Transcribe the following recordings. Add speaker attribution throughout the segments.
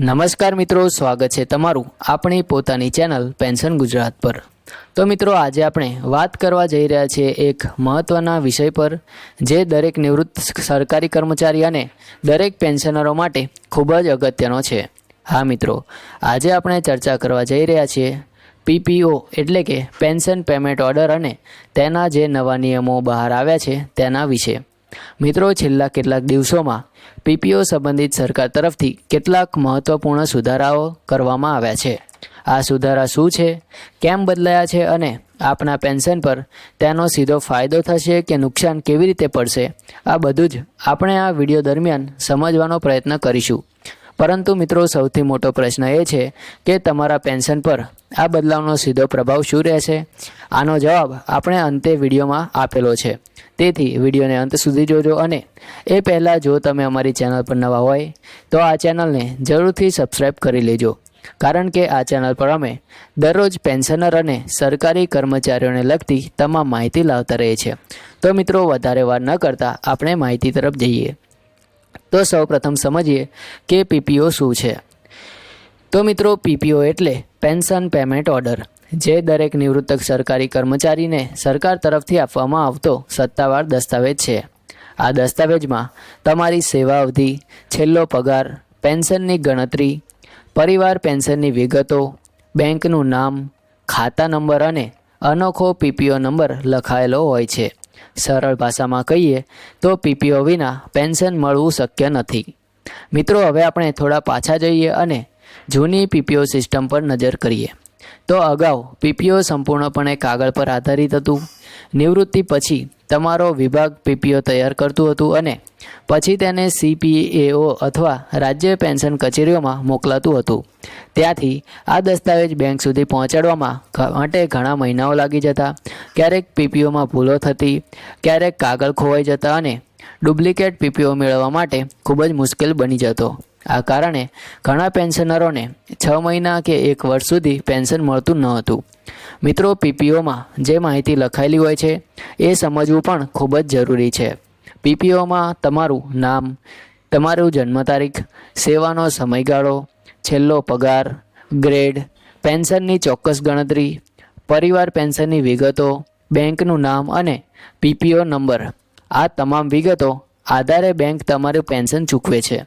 Speaker 1: નમસ્કાર મિત્રો, સ્વાગત છે તમારું આપણી પોતાની ચેનલ પેન્શન ગુજરાત પર. તો મિત્રો, આજે આપણે વાત કરવા જઈ રહ્યા છીએ એક મહત્ત્વના વિષય પર, જે દરેક નિવૃત્ત સરકારી કર્મચારી અને દરેક પેન્શનરો માટે ખૂબ જ અગત્યનો છે. હા મિત્રો, આજે આપણે ચર્ચા કરવા જઈ રહ્યા છીએ પીપીઓ એટલે કે પેન્શન પેમેન્ટ ઓર્ડર અને તેના જે નવા નિયમો બહાર આવ્યા છે તેના વિશે. મિત્રો, છેલ્લા કેટલાક દિવસોમાં પીપીઓ સંબંધિત સરકાર તરફથી કેટલાક મહત્ત્વપૂર્ણ સુધારાઓ કરવામાં આવ્યા છે. આ સુધારા શું છે? કેમ બદલાયા છે? અને આપના પેન્શન પર તેનો સીધો ફાયદો થશે કે નુકસાન કેવી રીતે પડશે? આ બધું જ આપણે આ વીડિયો દરમિયાન સમજવાનો પ્રયત્ન કરીશું. પરંતુ મિત્રો, સૌથી મોટો પ્રશ્ન એ છે કે તમારા પેન્શન પર આ બદલાવનો સીધો પ્રભાવ શું રહેશે? આનો જવાબ આપણે અંતે વિડીયોમાં આપેલો છે. તેથી વિડીયોને અંત સુધી જોજો અને એ પહેલાં જો તમે અમારી ચેનલ પર નવા હોય, તો આ ચેનલને જરૂરથી સબસ્ક્રાઈબ કરી લેજો. કારણ કે આ ચેનલ પર અમે દરરોજ પેન્શનર અને સરકારી કર્મચારીઓને લગતી તમામ માહિતી લાવતા રહીએ છીએ. તો મિત્રો, વધારે વાર ન કરતાં આપણે માહિતી તરફ જઈએ. તો સૌપ્રથમ સમજીએ કે પીપીઓ શું છે. તો મિત્રો પીપીઓ એટલે પેન્શન પેમેન્ટ ઓર્ડર, જે દરેક નિવૃત્ત સરકારી કર્મચારીને સરકાર તરફથી આપવામાં આવતો સત્તાવાર દસ્તાવેજ છે. આ દસ્તાવેજમાં તમારી સેવા અવધિ, છેલ્લો પગાર, પેન્શનની ગણતરી, પરિવાર પેન્શનની વિગતો, બેંકનું નામ, ખાતા નંબર અને અનોખો પીપીઓ નંબર લખાયેલો હોય છે. સરળ ભાષામાં કહીએ તો પીપીઓ વિના પેન્શન મળવું શક્ય નથી. મિત્રો, હવે આપણે થોડા પાછા જઈએ અને જૂની પીપીઓ સિસ્ટમ પર નજર કરીએ. તો અગાઉ પીપીઓ સંપૂર્ણપણે કાગળ પર આધારિત હતું. નિવૃત્તિ પછી તમારો વિભાગ પીપીઓ તૈયાર કરતું હતું અને પછી તેને સીપીએઓ અથવા રાજ્ય પેન્શન કચેરીઓમાં મોકલાતું હતું. ત્યાંથી આ દસ્તાવેજ બેંક સુધી પહોંચાડવામાં માટે ઘણા મહિનાઓ લાગી જતા. ક્યારેક પીપીઓમાં ભૂલો થતી, ક્યારેક કાગળ ખોવાઈ જતા અને ડુપ્લિકેટ પીપીઓ મેળવવા માટે ખૂબ જ મુશ્કેલ બની જતો. આ કારણે ઘણા પેન્શનરોને છ મહિના કે એક વર્ષ સુધી પેન્શન મળતું ન હતું. મિત્રો પીપીઓમાં જે માહિતી લખાયેલી હોય છે, એ સમજવું પણ ખૂબ જ જરૂરી છે. પીપીઓમાં તમારું નામ, તમારું જન્મ તારીખ સેવાનો સમયગાળો, છેલ્લો પગાર, ગ્રેડ, પેન્શનની ચોક્કસ ગણતરી, પરિવાર પેન્શનની વિગતો, બેંકનું નામ અને પીપીઓ નંબર. આ તમામ વિગતો આધારે બેંક તમારું પેન્શન ચૂકવે છે.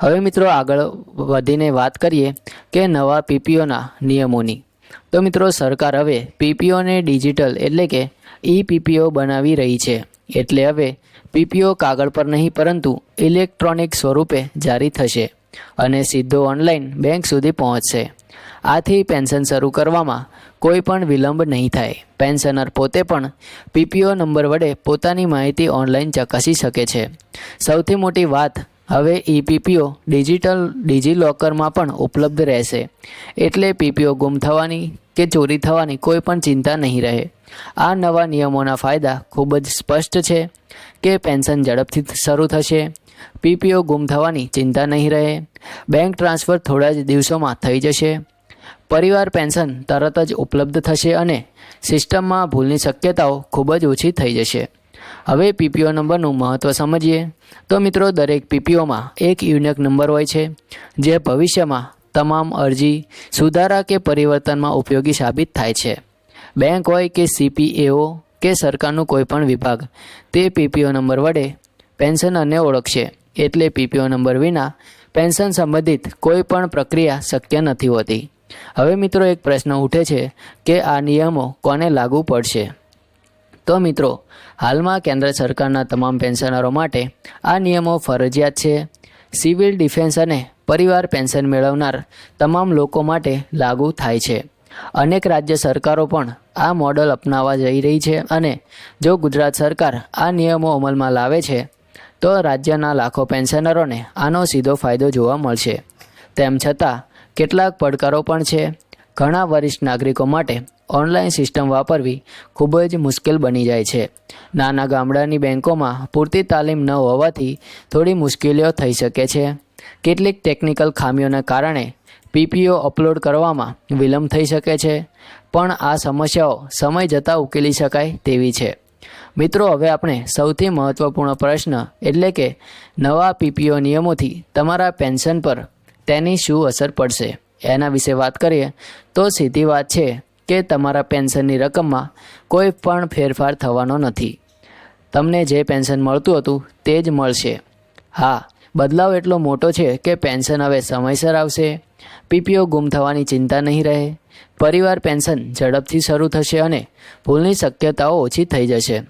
Speaker 1: હવે મિત્રો આગળ વધીને વાત કરીએ કે નવા પીપીઓના નિયમોની. તો મિત્રો સરકાર હવે પીપીઓને ડિજિટલ એટલે કે ઈ પીપીઓ બનાવી રહી છે. એટલે હવે પીપીઓ કાગળ પર નહીં, પરંતુ ઇલેક્ટ્રોનિક સ્વરૂપે જારી થશે અને સીધો ઓનલાઈન બેંક સુધી પહોંચશે. આથી પેન્શન શરૂ કરવામાં કોઈ પણ વિલંબ નહીં થાય. પેન્શનર પોતે પણ પીપીઓ નંબર વડે પોતાની માહિતી ઓનલાઈન ચકાસી શકે છે. સૌથી મોટી વાત હવે ઈ ડિજિટલ ડિજિલોકરમાં પણ ઉપલબ્ધ રહેશે. એટલે પીપીઓ ગુમ થવાની કે ચોરી થવાની કોઈ પણ ચિંતા નહીં રહે. આ નવા નિયમોના ફાયદા ખૂબ જ સ્પષ્ટ છે કે પેન્શન ઝડપથી શરૂ થશે. પીપીઓ ગુમ થવાની ચિંતા નહીં રહે. બેંક ટ્રાન્સફર થોડા જ દિવસોમાં થઈ જશે. પરિવાર પેન્શન તરત જ ઉપલબ્ધ થશે અને સિસ્ટમમાં ભૂલની શક્યતાઓ ખૂબ જ ઓછી થઈ જશે. હવે પીપીઓ નંબરનું મહત્ત્વ સમજીએ. તો મિત્રો, દરેક પીપીઓમાં એક યુનિક નંબર હોય છે, જે ભવિષ્યમાં તમામ અરજી સુધારા કે પરિવર્તનમાં ઉપયોગી સાબિત થાય છે. બેંક હોય કે સીપીએઓ કે સરકારનું કોઈપણ વિભાગ, તે પીપીઓ નંબર વડે પેન્શનરને ઓળખશે. એટલે પીપીઓ નંબર વિના પેન્શન સંબંધિત કોઈ પણ પ્રક્રિયા શક્ય નથી હોતી. હવે મિત્રો, એક પ્રશ્ન ઉઠે છે કે આ નિયમો કોને લાગુ પડશે? તો મિત્રો, હાલમાં કેન્દ્ર સરકારના તમામ પેન્શનરો માટે આ નિયમો ફરજિયાત છે. સિવિલ ડિફેન્સ અને પરિવાર પેન્શન મેળવનાર તમામ લોકો માટે લાગુ થાય છે. અનેક રાજ્ય સરકારો પણ આ મોડલ અપનાવવા જઈ રહી છે અને જો ગુજરાત સરકાર આ નિયમો અમલમાં લાવે છે, તો રાજ્યના લાખો પેન્શનરોને આનો સીધો ફાયદો જોવા મળશે. તેમ છતાં, કેટલાક પડકારો પણ છે. ઘણા વરિષ્ઠ નાગરિકો માટે ઓનલાઈન સિસ્ટમ વાપરવી ખૂબ જ મુશ્કેલ બની જાય છે. નાના ગામડાની બેંકોમાં પૂરતી તાલીમ ન હોવાથી થોડી મુશ્કેલીઓ થઈ શકે છે. કેટલીક ટેકનિકલ ખામીઓને કારણે પીપીઓ અપલોડ કરવામાં વિલંબ થઈ શકે છે, પણ આ સમસ્યાઓ સમય જતાં ઉકેલી શકાય તેવી છે. મિત્રો, હવે આપણે સૌથી મહત્ત્વપૂર્ણ પ્રશ્ન એટલે કે નવા પીપીઓ નિયમોથી તમારા પેન્શન પર તેની શું અસર પડશે? એના વિશે વાત કરીએ તો સીધી વાત છે કે તમારા પેન્શનની રકમમાં કોઈ પણ ફેરફાર થવાનો નથી. તમને જે પેન્શન મળતું હતું તે જ મળશે. હા, બદલાવ એટલો મોટો છે કે પેન્શન હવે સમયસર આવશે. પીપીઓ ગુમ થવાની ચિંતા નહીં રહે. પરિવાર પેન્શન ઝડપથી શરૂ થશે અને ભૂલની શક્યતાઓ ઓછી થઈ જશે.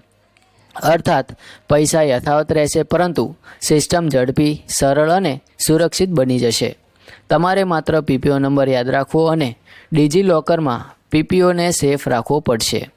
Speaker 1: અર્થાત, પૈસા યથાવત રહેશે પરંતુ સિસ્ટમ ઝડપી, સરળ અને સુરક્ષિત બની જશે. તમારે માત્ર પીપીઓ નંબર યાદ રાખવો અને ડિજી લોકરમાં પીપીઓને સેફ રાખવો પડશે.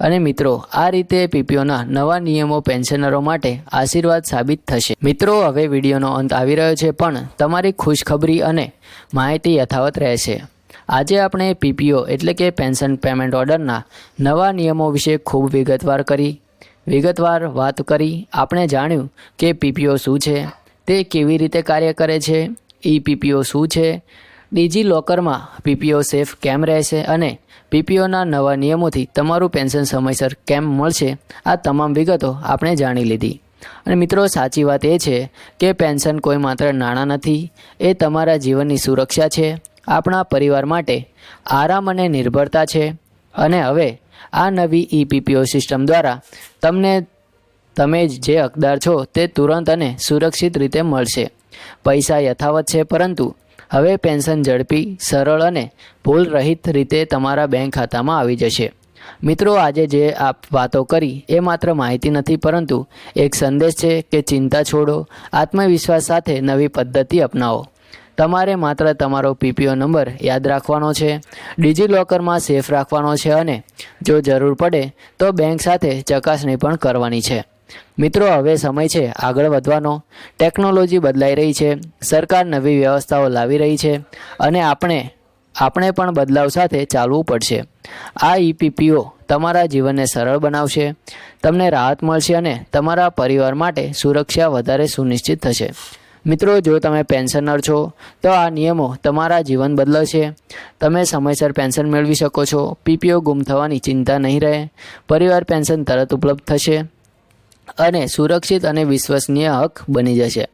Speaker 1: અને મિત્રો, આ રીતે પીપીઓના નવા નિયમો પેન્શનરો માટે આશીર્વાદ સાબિત થશે. મિત્રો, હવે વિડીયોનો અંત આવી રહ્યો છે, પણ તમારી ખુશખબરી અને માહિતી યથાવત રહેશે. આજે આપણે પીપીઓ એટલે કે પેન્શન પેમેન્ટ ઓર્ડરના નવા નિયમો વિશે ખૂબ વિગતવાર કરી, વિગતવાર વાત કરી. આપણે જાણ્યું કે પીપીઓ શું છે, તે કેવી રીતે કાર્ય કરે છે, ઈ પીપીઓ શું છે ડિજી લોકરમાં પીપીઓ સેફ કેમ રહેશે અને પીપીઓના નવા નિયમોથી તમારું પેન્શન સમયસર કેમ મળશે, આ તમામ વિગતો આપણે જાણી લીધી. અને મિત્રો, સાચી વાત એ છે કે પેન્શન કોઈ માત્ર નાણાં નથી, એ તમારા જીવનની સુરક્ષા છે, આપણા પરિવાર માટે આરામ અને નિર્ભરતા છે. અને હવે આ નવી ઈ પીપીઓ સિસ્ટમ દ્વારા તમને, તમે જે હકદાર છો તે તુરંત અને સુરક્ષિત રીતે મળશે. પૈસા યથાવત છે, પરંતુ હવે પેન્શન ઝડપી, સરળ અને ભૂલ રહિત રીતે તમારા બેંક ખાતામાં આવી જશે. મિત્રો, આજે જે આપ વાતો કરી એ માત્ર માહિતી નથી, પરંતુ એક સંદેશ છે કે ચિંતા છોડો, આત્મવિશ્વાસ સાથે નવી પદ્ધતિ અપનાવો. તમારે માત્ર તમારો પીપીઓ નંબર યાદ રાખવાનો છે, ડિજિલોકરમાં સેફ રાખવાનો છે અને જો જરૂર પડે તો બેંક સાથે ચકાસણી પણ કરવાની છે. મિત્રો, હવે સમય છે આગળ વધવાનો. ટેકનોલોજી બદલાઈ રહી છે. સરકાર નવી વ્યવસ્થાઓ લાવી રહી છે અને આપણે આપણે પણ બદલાવ સાથે ચાલવું પડશે. આ ઈપીપીઓ તમારા જીવનને સરળ બનાવશે, તમને રાહત મળશે અને તમારા પરિવાર માટે સુરક્ષા વધારે સુનિશ્ચિત થશે. મિત્રો, જો તમે પેન્શનર છો, તો આ નિયમો તમારા જીવન બદલશે. તમે સમયસર પેન્શન મેળવી શકો છો. પીપીઓ ગુમ થવાની ચિંતા નહીં રહે. પરિવાર પેન્શન તરત ઉપલબ્ધ થશે. અને સુરક્ષિત અને વિશ્વસનીય હક બની જશે.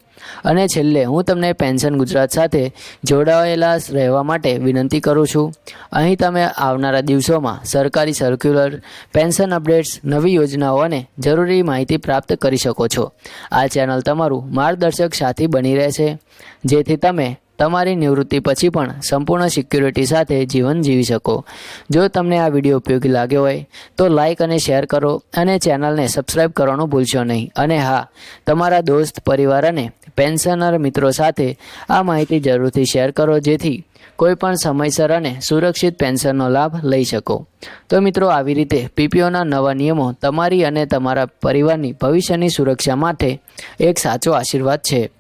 Speaker 1: અને છેલ્લે હું તમને પેન્શન ગુજરાત સાથે જોડાયેલા રહેવા માટે વિનંતી કરું છું. અહીં તમે આવનારા દિવસોમાં સરકારી સર્ક્યુલર પેન્શન અપડેટ્સ, નવી યોજનાઓ અને જરૂરી માહિતી પ્રાપ્ત કરી શકો છો. આ ચેનલ તમારું માર્ગદર્શક સાથી બની રહેશે. જેથી તમે તમારી નિવૃત્તિ પછી પણ સંપૂર્ણ સિક્યુરિટી સાથે જીવન જીવી શકો. જો તમને આ વીડિયો ઉપયોગી લાગ્યો હોય, તો લાઇક અને શેર કરો અને ચેનલને સબસ્ક્રાઈબ કરવાનું ભૂલશો નહીં. અને હા, તમારા દોસ્ત, પરિવાર અને પેન્શનર મિત્રો સાથે આ માહિતી જરૂરથી શેર કરો, જેથી કોઈ પણ સમયસર અને સુરક્ષિત પેન્શનનો લાભ લઈ શકો. તો મિત્રો, આવી રીતે પીપીઓના નવા નિયમો તમારી અને તમારા પરિવારની ભવિષ્યની સુરક્ષા માટે એક સાચો આશીર્વાદ છે.